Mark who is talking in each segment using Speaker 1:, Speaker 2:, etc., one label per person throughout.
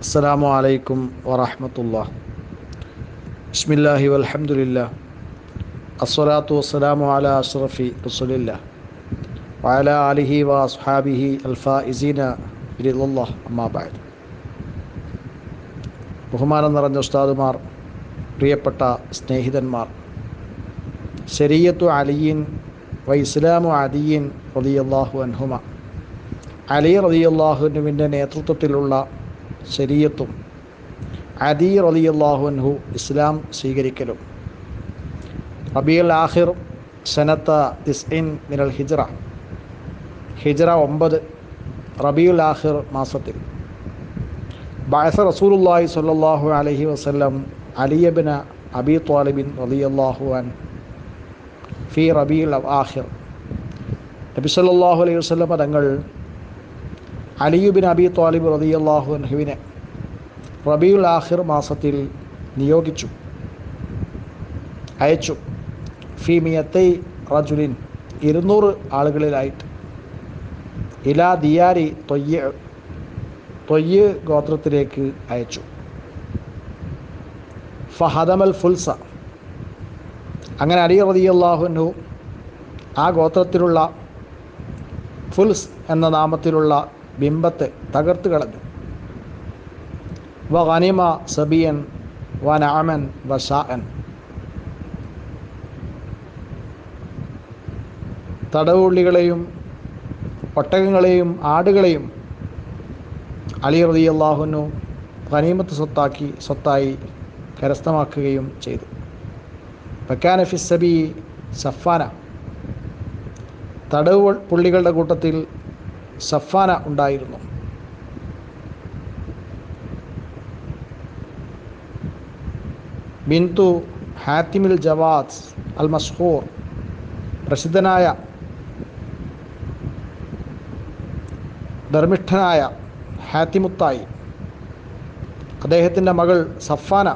Speaker 1: السلام عليكم ورحمة الله بسم الله والحمد لله الصلاة والسلام على أشرف رسول الله وعلى آله وأصحابه الفائزين برضا الله أما بعد ബഹുമാനം നിറഞ്ഞ ഉസ്താദുമാർ പ്രിയപ്പെട്ട സ്നേഹിതന്മാർ ശരീയത്തു അലിയിൻ വ ഇസ്ലാമു അദിയിൻ റതിയല്ലാഹു അൻഹുമ അലി റതിയല്ലാഹുനുവിൻ്റെ നേതൃത്വത്തിലുള്ള ശരീയത്തും അദി റലിയല്ലാഹുൻഹു ഇസ്ലാം സ്വീകരിക്കലും. റബിയൽ ആഹിർ സനത്ത തിസ്ഇൻ മിനൽ ഹിജ്റ. ഹിജ്റ ഒമ്പത് റബിയുൽ ആഹിർ മാസത്തിൽ. ബാസ റസൂലുല്ലാഹി സ്വല്ലല്ലാഹു അലൈഹി വസല്ലം അലിയബിന് അബി ത്വാലിബിൻ റളിയല്ലാഹു അൻ ഫി റബിയുൽ ആഹിർ നബി സല്ലല്ലാഹു അലൈഹി വസല്ലം തങ്ങൾ അലിയുബിൻ അബി ത്വാലിബ് റളിയല്ലാഹു അൻഹുവിനെ റബിയുൽ ആഹിർ മാസത്തിൽ നിയോഗിച്ചു. അയച്ചു. ഫിമിയത്തൈ റജുലിൻ ഇരുന്നൂറ് ആളുകളിലായിട്ട്. ഇലാ ദിയാരി തൊയ്യ തൊയ്യ് ഗോത്രത്തിലേക്ക് അയച്ചു. ഫഹദമൽ ഫുൽസ. അങ്ങനെ അലി റതിയല്ലാഹുനു ആ ഗോത്രത്തിലുള്ള ഫുൽസ് എന്ന നാമത്തിലുള്ള ബിംബത്തെ തകർത്ത് കളഞ്ഞു. വ സബിയൻ വ നഅമൻ വ ഷാൻ തടവുള്ളികളെയും ഒട്ടകങ്ങളെയും ആടുകളെയും അലി റതി അള്ളാഹുനു ഖനീമത്ത് സ്വത്താക്കി സ്വത്തായി കരസ്ഥമാക്കുകയും ചെയ്തു. ബക്കാന ഫിസബി സഫാന. തടവ് പുള്ളികളുടെ കൂട്ടത്തിൽ സഫാന ഉണ്ടായിരുന്നു. ബിന്തു ഹാത്തിമിൽ ജവാദ് അൽ മസ്ഹൂർ പ്രസിദ്ധനായ ധർമ്മിഷ്ഠനായ ഹാത്തിമുത്തായി. അദ്ദേഹത്തിന്റെ മകൾ സഫാന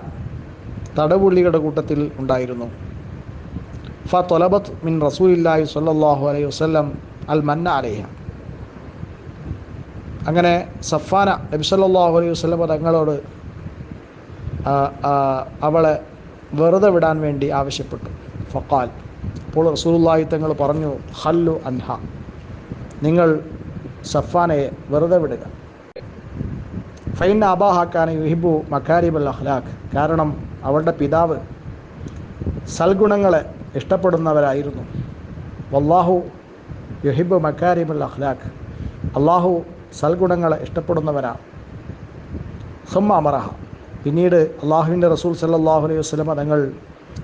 Speaker 1: തടവുള്ളികളുടെ കൂട്ടത്തിൽ ഉണ്ടായിരുന്നു. ഫ തൊലബത്ത് മിൻ റസൂലില്ലാഹി സല്ലാഹു അലൈഹി വസ്ലം അൽ മന്ന അലൈഹ. അങ്ങനെ സഫാന നബി സല്ലല്ലാഹു അലൈഹി വസല്ലം തങ്ങളോട് അവളെ വെറുതെ വിടാൻ വേണ്ടി ആവശ്യപ്പെട്ടു. ഫക്കാൽ അപ്പോൾ റസൂലുള്ളാഹി തങ്ങൾ പറഞ്ഞു ഹല്ലു അൻഹ നിങ്ങൾ സഫാനയെ വെറുതെ വിടുക. ഫൈൻ അബാഹാക്കാൻ യുഹിബു മക്കാരിബൽ അഹ്ലാഖ് കാരണം അവളുടെ പിതാവ് സൽഗുണങ്ങളെ ഇഷ്ടപ്പെടുന്നവരായിരുന്നു. വല്ലാഹു യുഹിബ് മക്കാരിബുൽ അഖ്ലാഖ് അള്ളാഹു സൽഗുണങ്ങളെ ഇഷ്ടപ്പെടുന്നവരാ സുമ്മ അമറഹ. പിന്നീട് അള്ളാഹുവിന്റെ റസൂൽ സല്ലാഹു അലൈഹി വസ്ലമ തങ്ങൾ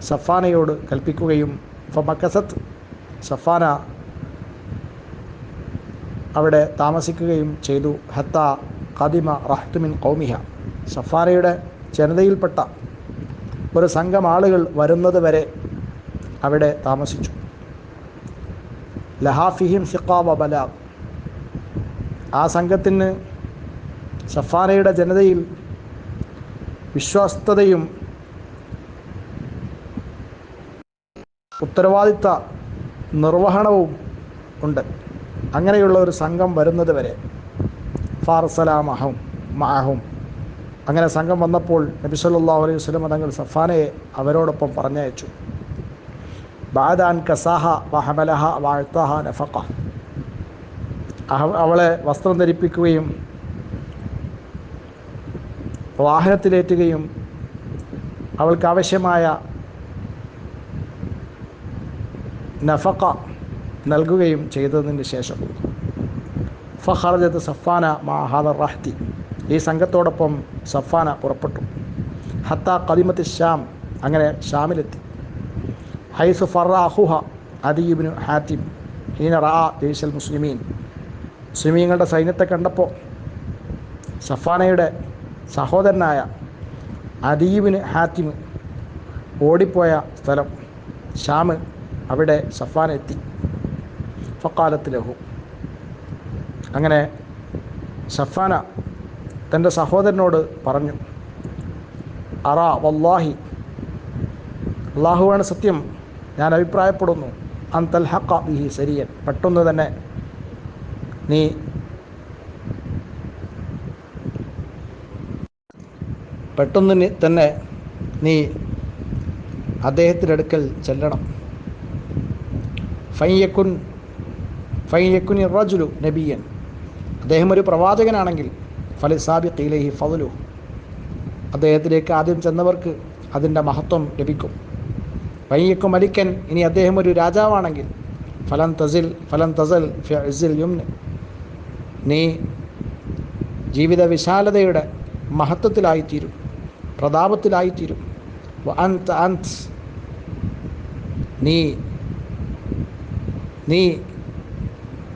Speaker 1: സഫാനയോട് കൽപ്പിക്കുകയും ഫമക്കസത്ത് സഫാന. അവിടെ താമസിക്കുകയും ചെയ്തു. ഹത്ത ഖദിമ റഹ്തുമിൻ കൗമിഹ സഫാനയുടെ ജനതയിൽപ്പെട്ട ഒരു സംഘം ആളുകൾ വരുന്നത് വരെ അവിടെ താമസിച്ചു. ലഹാഫിഹിം സിക്കാവ ബല ആ സംഘത്തിന് സഫാനയുടെ ജനതയിൽ വിശ്വസ്തതയും ഉത്തരവാദിത്ത നിർവഹണവും ഉണ്ട്. അങ്ങനെയുള്ള ഒരു സംഘം വരുന്നത് വരെ. ഫാർസലാമഹും മാഹും അങ്ങനെ സംഘം വന്നപ്പോൾ നബി സല്ലല്ലാഹു അലൈഹി വസ്ലം തങ്ങൾ സഫാനയെ അവരോടൊപ്പം പറഞ്ഞയച്ചു. ബാദാൻ കസാഹ വഹമലഹ വാഴ്ത്തഹ നഫഖ. അവളെ വസ്ത്രം ധരിപ്പിക്കുകയും വാഹനത്തിലേറ്റുകയും അവൾക്ക് ആവശ്യമായ നഫക്ക നൽകുകയും ചെയ്തതിന് ശേഷം. ഫഹർജത്ത് സഫാന മാഹാദർ റഹ്തി. ഈ സംഘത്തോടൊപ്പം സഫാന പുറപ്പെട്ടു. ഹത്ത കദിമത്ത് ഷ്യാം അങ്ങനെ ഷ്യാമിലെത്തി ഹൈസു ഫറാഹുഹ അദീബിനു ഹാത്തിം. ഹീന റാ ജയ്സൽ മുസ്ലിമീൻ. മുസ്ലിമീങ്ങളുടെ സൈന്യത്തെ കണ്ടപ്പോൾ സഫാനയുടെ സഹോദരനായ അദീബിന് ഹാത്തിമ് ഓടിപ്പോയ സ്ഥലം. ഷാമ് അവിടെ സഫാന എത്തി. ഫക്കാലത്ത് ലഹു. അങ്ങനെ സഫാന തന്റെ സഹോദരനോട് പറഞ്ഞു അറാ വല്ലാഹി അള്ളാഹുവാണ് സത്യം. ഞാൻ അഭിപ്രായപ്പെടുന്നു. അൻ തൽഹക്ക ബിഹി സരിയൻ പെട്ടെന്ന് തന്നെ നീ പെട്ടെന്ന് തന്നെ നീ അദ്ദേഹത്തിന്റെ അടുക്കൽ ചെല്ലണം. ഫൈയക്കുൻ ഫൈയക്കുൻ ഇറാജുലു നബിയൻ. അദ്ദേഹം ഒരു പ്രവാചകനാണെങ്കിൽ ഫലിസാബി കീലഹി ഫതുലു അദ്ദേഹത്തിലേക്ക് ആദ്യം ചെന്നവർക്ക് അതിന്റെ മഹത്വം ലഭിക്കും. വയ്യക്കും മലിക്കൻ ഇനി അദ്ദേഹം ഒരു രാജാവാണെങ്കിൽ ഫലം തസിൽ ഫലം തസൽ ഫിസിൽ യുംന്. നീ ജീവിത വിശാലതയുടെ മഹത്വത്തിലായിത്തീരും പ്രതാപത്തിലായിത്തീരും. അന്ത് അന്ത്. നീ നീ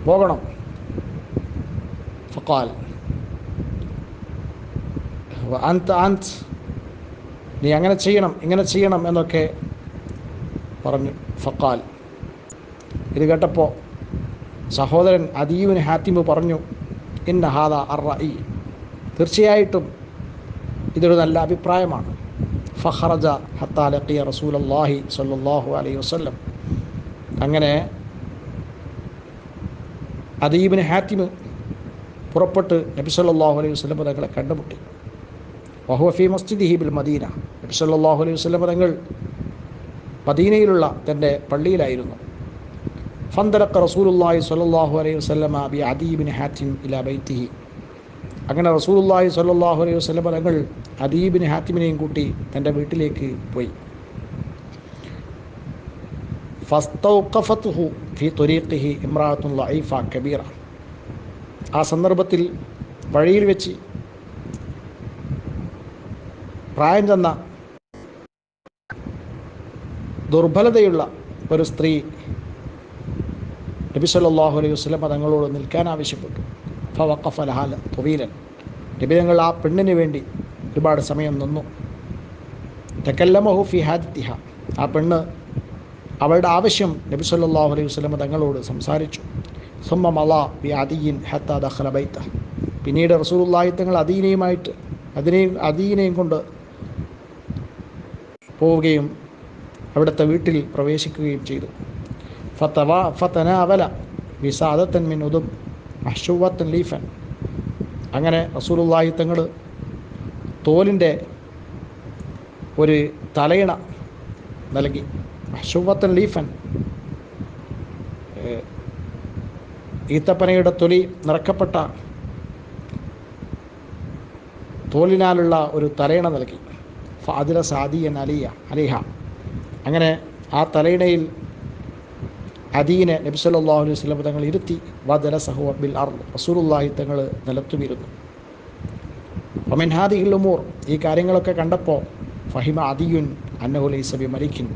Speaker 1: പോകണം. ഫക്കാൽ അന്ത് അന്ത്. നീ അങ്ങനെ ചെയ്യണം ഇങ്ങനെ ചെയ്യണം എന്നൊക്കെ പറഞ്ഞു ഫക്കാൽ ഇത് കേട്ടപ്പോൾ സഹോദരൻ അദീവിന് ഹാത്തിമ് പറഞ്ഞു ഇന്ന ഹാദ അർ തീർച്ചയായിട്ടും ഇതൊരു നല്ല അഭിപ്രായമാണ്. ഫഹറജ ഹത്താലക്കിയ റസൂൽ അള്ളാഹി സല്ലാഹു അലൈഹി വസ്ല്ലം. അങ്ങനെ അദീബിന് ഹാത്തിമ് പുറപ്പെട്ട് നബി സല്ലാഹു അലൈഹി വസ്ലം തങ്ങളെ കണ്ടുമുട്ടി. വഹുഫി മസ്ജിദ് ഹീബിൽ മദീന. നബി സല്ലാഹു അലൈഹി വസ്ലം തങ്ങൾ മദീനയിലുള്ള തന്റെ പള്ളിയിലായിരുന്നു. ഫന്തലക്ക റസൂലുല്ലാഹി സ്വല്ലാഹു അലൈഹി വസ്ലമ ബി അദീബിൻ ഹാത്തിം ഇലാ ബൈത്തിഹി. അങ്ങനെ റസൂലുല്ലാഹി സ്വല്ലാഹു അലൈഹി വസല്ലമ തങ്ങൾ അദീബിൻ ഹാത്തിമിനെയും കൂട്ടി തന്റെ വീട്ടിലേക്ക് പോയി. ഫസ്തൗഖഫത്തുഹു ഫി തൊരീഖിഹി ഇമ്രാത്തുൻ ലഈഫ കബീറ. ആ സന്ദർഭത്തിൽ വഴിയിൽ വെച്ച് പ്രായം ചെന്ന ദുർബലതയുള്ള ഒരു സ്ത്രീ നബി സല്ലല്ലാഹു അലൈഹി വസ്ലം തങ്ങളോട് നിൽക്കാൻ ആവശ്യപ്പെട്ടു. ഫവഖഫ ലഹാല തൊവീലൻ. നബി തങ്ങൾ ആ പെണ്ണിന് വേണ്ടി ഒരുപാട് സമയം നിന്നു. തെക്കല്ലമഹു ഫി ഹാദിത്തിഹ. ആ പെണ്ണ് അവളുടെ ആവശ്യം നബി സല്ലല്ലാഹു അലൈഹി വസ്ലം തങ്ങളോട് സംസാരിച്ചു. സുമ്മ മല ബി അദീൻ ഹത്ത പിന്നീട് റസൂലുള്ളാഹി തങ്ങൾ അദീനയുമായിട്ട് അതിനെയും അദീനയും കൊണ്ട് പോവുകയും അവിടുത്തെ വീട്ടിൽ പ്രവേശിക്കുകയും ചെയ്തു. ഫത്തവ ഫത്തനാവല വിസാദത്തൻ മിൻ ഉദും. ലീഫൻ. അങ്ങനെ റസൂലുള്ളാഹി തങ്ങൾ തോലിന്റെ ഒരു തലയിണ നൽകി. അഷുവത്തൻ ലീഫൻ. ഈത്തപ്പനയുടെ തൊലി നിറക്കപ്പെട്ട തോലിനാലുള്ള ഒരു തലയിണ നൽകി. ഫാദില സാദിയൻ അലിയ അലിഹ. അങ്ങനെ ആ തലയിണയിൽ അദീനെ നബി സല്ലല്ലാഹു അലൈഹി തങ്ങൾ ഇരുത്തി വദല സഹു ബിൽ അർ റസൂലുള്ളാഹി തങ്ങൾ നിലത്തുമിരുന്നു. ഒമിൻ ഹാദിഹിൽ ഉമൂർ ഈ കാര്യങ്ങളൊക്കെ കണ്ടപ്പോൾ ഫഹിമ അദിയുൻ അന്നഹുലൈസബി മലിക്കിൻ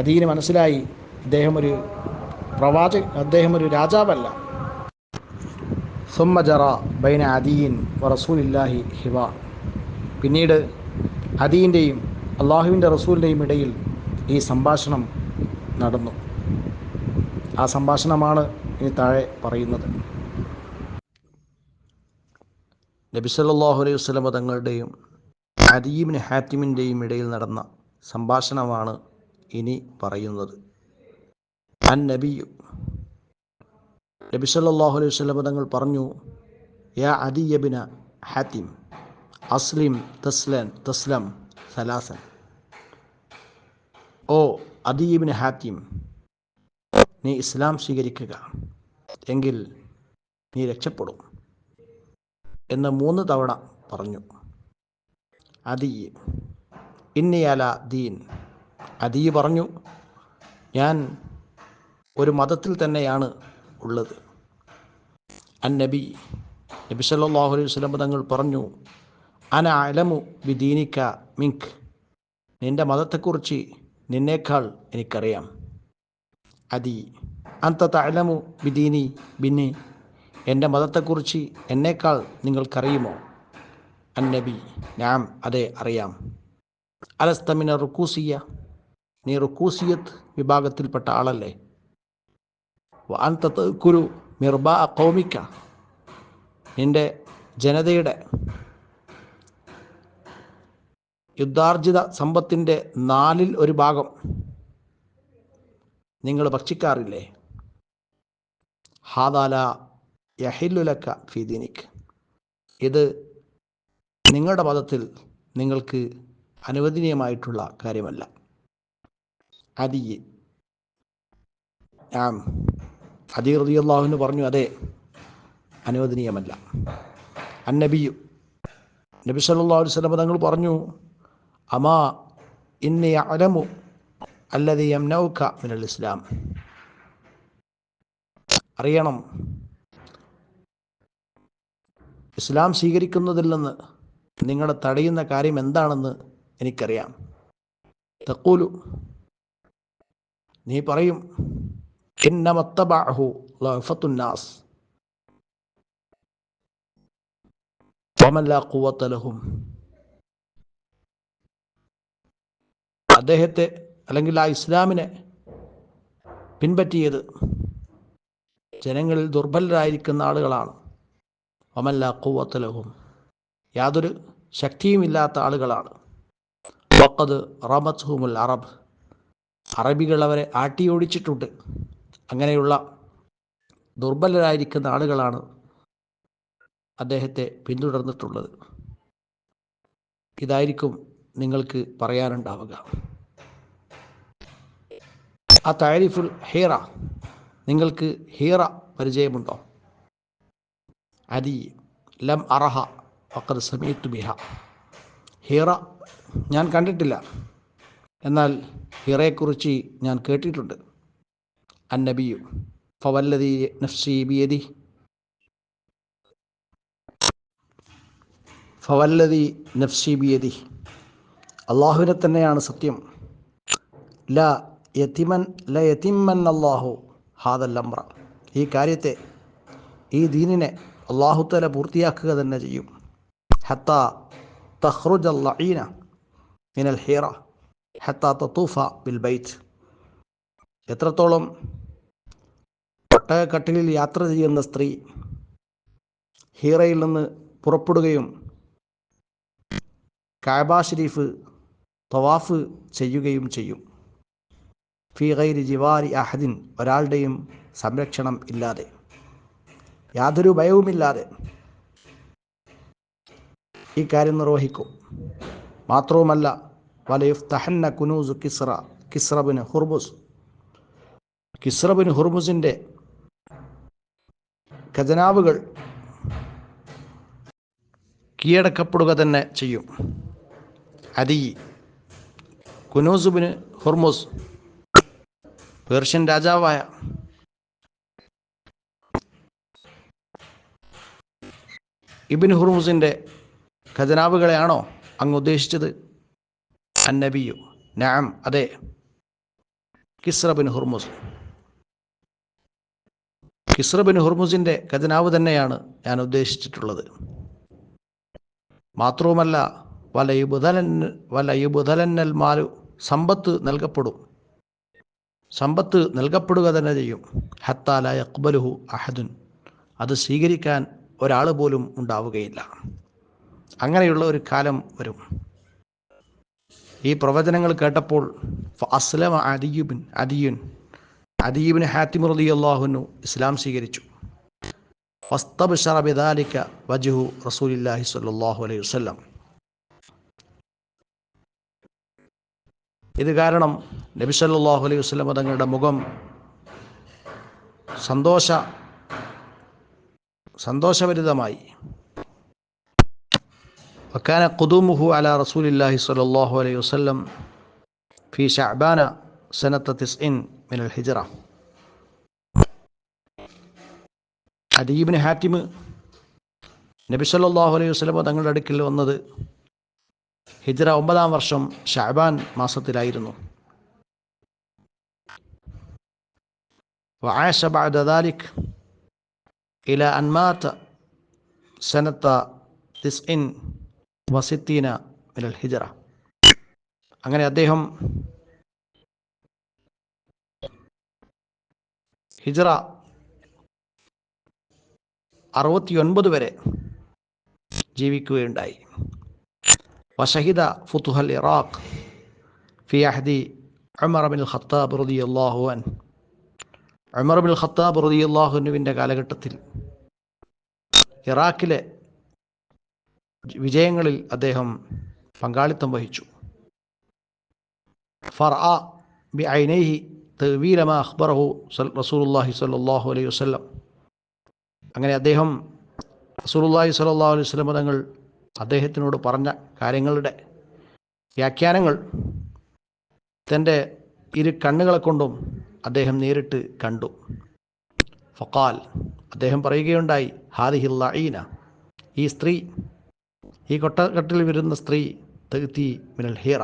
Speaker 1: അദീന് മനസ്സിലായി അദ്ദേഹം ഒരു പ്രവാചക അദ്ദേഹം ഒരു രാജാവല്ല. സുമ്മജറ ബൈന അദീൻ റസൂലില്ലാഹി ഹിവ പിന്നീട് അദീന്റെയും അള്ളാഹുവിന്റെ റസൂലിന്റെയും ഇടയിൽ ഈ സംഭാഷണം നടന്നു. ആ സംഭാഷണമാണ് ഇനി താഴെ പറയുന്നത്. നബി സല്ലല്ലാഹു അലൈഹി വസല്ലമ തങ്ങളുടെയും അദീബിന് ഹാത്തിമിന്റെയും ഇടയിൽ നടന്ന സംഭാഷണമാണ് ഇനി പറയുന്നത്. അൻ നബിയു നബി സല്ലല്ലാഹു അലൈഹി വസല്ലമ തങ്ങൾ പറഞ്ഞു യാ അദിയബിന ഹാത്തിം അസ്ലിം തസ്ലൻ തസ്ലം സലാസൻ. ഓ അദീബിന് ഹാത്തിം നീ ഇസ്ലാം സ്വീകരിക്കുക. എങ്കിൽ നീ രക്ഷപ്പെടും. എന്ന് മൂന്ന് തവണ പറഞ്ഞു. അതി ഇന്നിയാല ദീൻ. അതി പറഞ്ഞു ഞാൻ ഒരു മതത്തിൽ തന്നെയാണ് ഉള്ളത്. അൻ നബി നബി സല്ലല്ലാഹു അലൈഹി വസല്ലം തങ്ങൾ പറഞ്ഞു അന അലമു വിദീനിക്ക മിങ്ക് നിന്റെ മതത്തെക്കുറിച്ച് നിന്നേക്കാൾ എനിക്കറിയാം. അതി. അന്ത തലമു ബിദീനി ബിന്നി. എന്റെ മതത്തെക്കുറിച്ച് എന്നേക്കാൾ നിങ്ങൾക്കറിയുമോ? അന്നബി. ഞാൻ അതെ അറിയാം. അലസ്തമിന റുക്കൂസിയ നീ റുക്കൂസിയത്ത് വിഭാഗത്തിൽപ്പെട്ട ആളല്ലേ? അന്ത കുരു മിർബ കൗമിക്ക നിന്റെ ജനതയുടെ യുദ്ധാർജിത സമ്പത്തിന്റെ നാലിൽ ഒരു ഭാഗം. നിങ്ങൾ ഭക്ഷിക്കാറില്ലേ? ഹാദാല യഹില്ലുലക്ക ഫീദീനിക് ഇത് നിങ്ങളുടെ പദത്തിൽ നിങ്ങൾക്ക് അനുവദനീയമായിട്ടുള്ള കാര്യമല്ല. അതി ആം അതി റളിയല്ലാഹുവിന് പറഞ്ഞു അതെ അനുവദനീയമല്ല. അന്നബിയു നബി സല്ലല്ലാഹു അലൈഹി തങ്ങൾ പറഞ്ഞു അമാ ഇന്നെ അലമു അല്ലതി യംനൗക മിനൽ ഇസ്ലാം. അറിയണം. ഇസ്ലാം സ്വീകരിക്കുന്നതിൽ നിന്ന് നിങ്ങളെ തടയുന്ന കാര്യം എന്താണെന്ന് എനിക്കറിയാം. തക്കൂലു നീ പറയും ഇന്നമത്തബാഹു ലഫത്തുന്നാസ് വമല്ല കൂവത്തലഹും അദ്ദേഹത്തെ അല്ലെങ്കിൽ ആ ഇസ്ലാമിനെ പിൻപറ്റിയത് ജനങ്ങളിൽ ദുർബലരായിരിക്കുന്ന ആളുകളാണ്. ഒമല്ല കൂവത്തലവും യാതൊരു ശക്തിയുമില്ലാത്ത ആളുകളാണ്. വക്കത് റമത്ഹുമുൽ അറബ്. അറബികൾ അവരെ ആട്ടിയോടിച്ചിട്ടുണ്ട്. അങ്ങനെയുള്ള ദുർബലരായിരിക്കുന്ന ആളുകളാണ് അദ്ദേഹത്തെ പിന്തുടർന്നിട്ടുള്ളത്. ഇതായിരിക്കും നിങ്ങൾക്ക് പറയാനുണ്ടാവുക. ആ താരിഫുൽ ഹീറ. നിങ്ങൾക്ക് ഹീറ പരിചയമുണ്ടോ? അരി ലം അറഹ വക്കത് സമീത്തു ബിഹ. ഹീറ ഞാൻ കണ്ടിട്ടില്ല. എന്നാൽ ഹീറയെക്കുറിച്ച് ഞാൻ കേട്ടിട്ടുണ്ട്. അന്നബിയു ഫവല്ലതി നഫ്സി ബിയദി. ഫവല്ലതി നഫ്സി ബിയദി. അള്ളാഹുവിനെ തന്നെയാണ് സത്യം. ല യതിമൻ ല യത്തിമൻ അള്ളാഹു ഹാദല്ലമ്ര ഈ കാര്യത്തെ ഈ ദീനിനെ അള്ളാഹുത്തല പൂർത്തിയാക്കുക തന്നെ ചെയ്യും. ഹത്ത തഹ്റുജ് അല്ലീന മിനൽ ഹീറ ഹത്ത തത്തൂഫ ബിൽ ബൈറ്റ് എത്രത്തോളം ഒട്ടകക്കട്ടിലിൽ യാത്ര ചെയ്യുന്ന സ്ത്രീ ഹീറയിൽ നിന്ന് പുറപ്പെടുകയും കാബ ഷരീഫ് തവാഫ് ചെയ്യുകയും ചെയ്യും. ഫി ഗൈരി ജിവാരി അഹദിൻ ഒരാളുടെയും സംരക്ഷണം ഇല്ലാതെ. യാതൊരു ഭയവുമില്ലാതെ ഈ കാര്യം നിർവഹിക്കും. മാത്രവുമല്ല വലയുഫ്തഹന്ന കുനൂസ് കിസ്ര കിസ്രബിന് ഹുർബുസ് കിസ്രബിന് ഹുർബുസിന്റെ ഖജനാവുകൾ കീഴടക്കപ്പെടുക തന്നെ ചെയ്യും. അതി കുനൂസുബിന് ഹുർമുസ് പേർഷ്യൻ രാജാവായ ഇബിൻ ഹുർമുസിന്റെ ഖജനാവുകളെയാണോ അങ്ങ് ഉദ്ദേശിച്ചത്? അന്നബിയു. നാം അതെ. കിസ്രബിൻ ഹുർമുസ്. കിസ്രബിൻ ഹുർമുസിന്റെ ഖജനാവ് തന്നെയാണ് ഞാൻ ഉദ്ദേശിച്ചിട്ടുള്ളത്. മാത്രവുമല്ല വലയുബുധലൻ വലയുബുധലന്നൽ മാലു സമ്പത്ത് നൽകപ്പെടും. സമ്പത്ത് നൽകപ്പെടുക തന്നെ ചെയ്യും. ഹത്താല അക്ബലുഹു അഹദുൻ. അത് സ്വീകരിക്കാൻ ഒരാൾ പോലും ഉണ്ടാവുകയില്ല. അങ്ങനെയുള്ള ഒരു കാലം വരും. ഈ പ്രവചനങ്ങൾ കേട്ടപ്പോൾ അസ്ലമ അദിയുബിൻ അദിയുൻ അദീബിൻ ഹാത്തിം റലി അള്ളാഹുനു ഇസ്ലാം സ്വീകരിച്ചു. വസ്തബ് ഷറബിദാലിക്ക വജുഹു റസൂലില്ലാഹി സ്വല്ലല്ലാഹു അലൈഹി വസല്ലം. ഇത് കാരണം നബി സല്ലാഹു അലൈഹി വസ്ലം തങ്ങളുടെ മുഖം സന്തോഷ സന്തോഷഭരിതമായി. വക്കാന കുതുമുഹു അല റസൂലില്ലാഹി സ്വലല്ലാഹു അലൈഹി വസ്ലം ഫി ഷഅബാന സനത്ത തിസ്ഇൻ മിനൽ ഹിജറ. അദീബിന് ഹാറ്റിമ് നബി സല്ലാഹു അലൈഹി വസ്ലമ തങ്ങളുടെ അടുക്കിൽ വന്നത് ഹിജ്റ ഒമ്പതാം വർഷം ഷാബാൻ മാസത്തിലായിരുന്നു وعاش بعد ذلك إلى أن مات سنة تسع وستين من الهجرة അങ്ങനെ അദ്ദേഹം ഹിജ്റ അറുപത്തിയൊൻപത് വരെ ജീവിക്കുകയുണ്ടായി വഷഹിദ ഫുത്തുഹൽ ഇറാഖ് ഫി അഹദി ഉമർ ബിൻ ഖത്താബ് റളിയല്ലാഹു അൻ ഉമർ ബിൻ ഖത്താബ് റളിയല്ലാഹുവിന്റെ കാലഘട്ടത്തിൽ ഇറാഖിലെ വിജയങ്ങളിൽ അദ്ദേഹം പങ്കാളിത്തം വഹിച്ചു. ഫർ ആ ബി ഐനൈഹി തവീലമ അഖ്ബറഹു റസൂലുല്ലാഹി സ്വല്ലല്ലാഹു അലൈഹി വസല്ലം. അങ്ങനെ അദ്ദേഹം റസൂലുല്ലാഹി സ്വല്ലല്ലാഹു അലൈഹി വസല്ലം തങ്ങൾ അദ്ദേഹത്തിനോട് പറഞ്ഞ കാര്യങ്ങളുടെ വ്യാഖ്യാനങ്ങൾ തന്റെ ഇരു കണ്ണുകളെ കൊണ്ടും അദ്ദേഹം നേരിട്ട് കണ്ടു. ഫക്കാൽ അദ്ദേഹം പറയുകയുണ്ടായി ഹാദിഹിൽ ഈന ഈ സ്ത്രീ ഈ കൊട്ടകട്ടിൽ വരുന്ന സ്ത്രീ തെത്തി മിനൽ ഹീറ.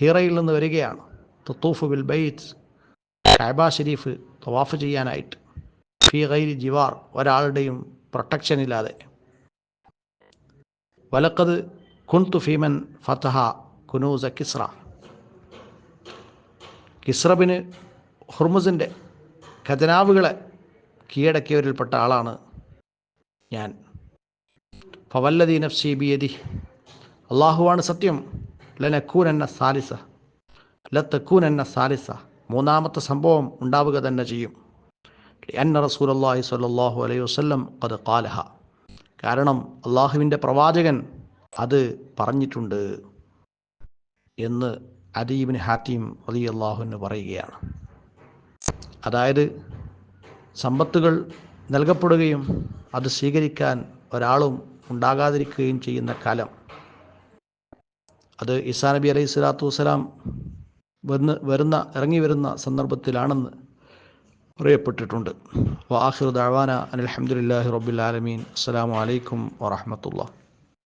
Speaker 1: ഹീറയിൽ നിന്ന് വരികയാണ്. തത്തൂഫ് ബിൽ ബൈറ്റ് കാബ ഷെരീഫ് തവാഫ് ചെയ്യാനായിട്ട്. ഫി ഗൈരി ജിവാർ ഒരാളുടെയും പ്രൊട്ടക്ഷൻ ഇല്ലാതെ. വലക്കത് കുൻതു ഫീമൻ ഫതഹ കുനൂസ കിസ്ര കിസ്രബിന് ഹുർമുസിന്റെ ഖജനാവുകളെ കീഴടക്കിയവരിൽപ്പെട്ട ആളാണ് ഞാൻ. ഫവല്ലദീ നഫ്സി ബിയദി. അള്ളാഹുവാണ് സത്യം. ലനക്കൂൻ എന്ന സാലിസ. ലത്തക്കൂൻ എന്ന സാലിസ. മൂന്നാമത്തെ സംഭവം ഉണ്ടാവുക തന്നെ ചെയ്യും. അന്ന റസൂൽ അള്ളാഹി സ്വല്ലല്ലാഹു അലൈഹി വസ്ലം അത് കാലഹ കാരണം അള്ളാഹുവിന്റെ പ്രവാചകൻ അത് പറഞ്ഞിട്ടുണ്ട് എന്ന് അദീബിന് ഹാത്തിം അലി അള്ളാഹുവിന് പറയുകയാണ്. അതായത് സമ്പത്തുകൾ നൽകപ്പെടുകയും അത് സ്വീകരിക്കാൻ ഒരാളും ഉണ്ടാകാതിരിക്കുകയും ചെയ്യുന്ന കാലം. അത് ഇസാ നബി അലൈഹി സ്വലാത്തു വസ്സലാം വരുന്ന ഇറങ്ങി വരുന്ന സന്ദർഭത്തിലാണെന്ന് പറയപ്പെട്ടിട്ടുണ്ട് വാഹിർ ദാവാന അനിൽഹമുല്ലാഹി റബ്ബുൽ ആലമീൻ. അസ്സലാമു അലൈക്കും വറഹമത്തുള്ള